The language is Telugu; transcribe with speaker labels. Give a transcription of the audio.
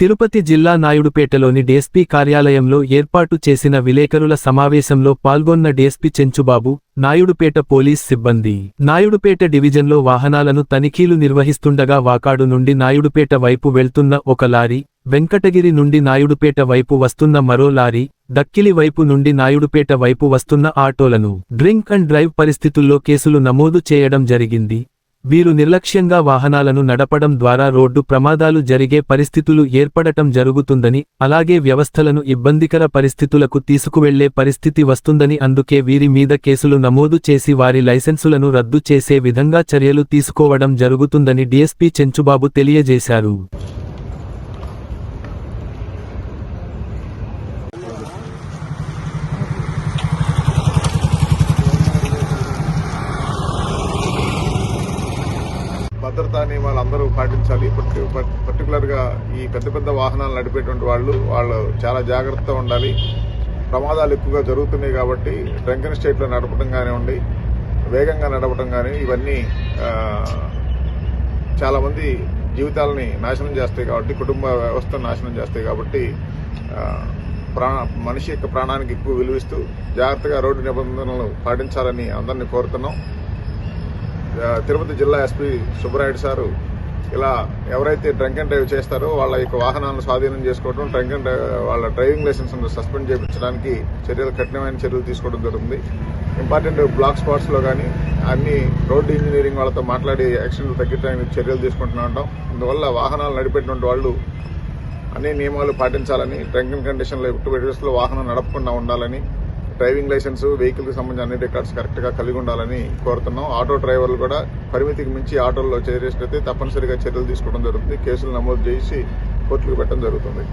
Speaker 1: తిరుపతి జిల్లా నాయుడుపేటలోని డీఎస్పీ కార్యాలయంలో ఏర్పాటు చేసిన విలేకరుల సమావేశంలో పాల్గొన్న డీఎస్పీ చెంచుబాబు నాయుడుపేట పోలీస్ సిబ్బంది. నాయుడుపేట డివిజన్లో వాహనాలను తనిఖీలు నిర్వహిస్తుండగా వాకాడు నుండి నాయుడుపేట వైపు వెళ్తున్న ఒక లారీ వెంకటగిరి నుండి నాయుడుపేట వైపు వస్తున్న మరో లారీ దక్కిలి వైపు నుండి నాయుడుపేట వైపు వస్తున్న ఆటోలను. డ్రింక్ అండ్ డ్రైవ్ పరిస్థితుల్లో కేసులు నమోదు చేయడం జరిగింది. వీరు నిర్లక్ష్యంగా వాహనాలను నడపడం ద్వారా రోడ్డు ప్రమాదాలు జరిగే పరిస్థితులు ఏర్పడటం జరుగుతుందని అలాగే వ్యవస్థలను ఇబ్బందికర పరిస్థితులకు తీసుకువెళ్ళే పరిస్థితి వస్తుందని అందుకే వీరి మీద కేసులు నమోదు చేసి వారి లైసెన్సులను రద్దు చేసే విధంగా చర్యలు తీసుకోవడం జరుగుతుందని డీఎస్పీ చెంచుబాబు తెలియజేశారు.
Speaker 2: భద్రతా వాళ్ళందరూ పాటించాలి. పర్టికులర్గా ఈ పెద్ద పెద్ద వాహనాలు నడిపేటువంటి వాళ్ళు వాళ్ళు చాలా జాగ్రత్తగా ఉండాలి. ప్రమాదాలు ఎక్కువగా జరుగుతున్నాయి కాబట్టి డ్రంకెన్ స్టేట్లో నడపడం కానివ్వండి వేగంగా నడపడం కానీ ఇవన్నీ చాలామంది జీవితాలని నాశనం చేస్తాయి కాబట్టి కుటుంబ వ్యవస్థను నాశనం చేస్తాయి కాబట్టి ప్రాణ మనిషి యొక్క ప్రాణానికి ఎక్కువ విలువిస్తూ జాగ్రత్తగా రోడ్డు నిబంధనలు పాటించాలని అందరినీ కోరుతున్నాం. తిరుపతి జిల్లా ఎస్పీ సుబ్బరాయుడు సారు ఇలా ఎవరైతే డ్రంక్ అండ్ డ్రైవ్ చేస్తారో వాళ్ళ యొక్క వాహనాలను స్వాధీనం చేసుకోవడం డ్రంక్ అండ్ వాళ్ళ డ్రైవింగ్ లైసెన్స్ సస్పెండ్ చేయించడానికి చర్యలు కఠినమైన చర్యలు తీసుకోవడం జరుగుతుంది. ఇంపార్టెంట్ బ్లాక్ స్పాట్స్లో కానీ అన్ని రోడ్డు ఇంజనీరింగ్ వాళ్ళతో మాట్లాడి యాక్సిడెంట్లు తగ్గించడానికి చర్యలు తీసుకుంటున్నా ఉంటాం. అందువల్ల వాహనాలు నడిపేటువంటి వాళ్ళు అన్ని నియమాలు పాటించాలని డ్రింకింగ్ కండిషన్లో ఎప్పుడు వాహనం నడపకుండా ఉండాలని డ్రైవింగ్ లైసెన్స్ వెహికల్కి సంబంధించిన అన్ని రికార్డ్స్ కరెక్ట్గా కలిగి ఉండాలని కోరుతున్నాం. ఆటో డ్రైవర్లు కూడా పరిమితికి మించి ఆటోల్లో చేరేసినైతే తప్పనిసరిగా చర్యలు తీసుకోవడం జరుగుతుంది. కేసులు నమోదు చేసి కోర్టులకు పెట్టడం జరుగుతుంది.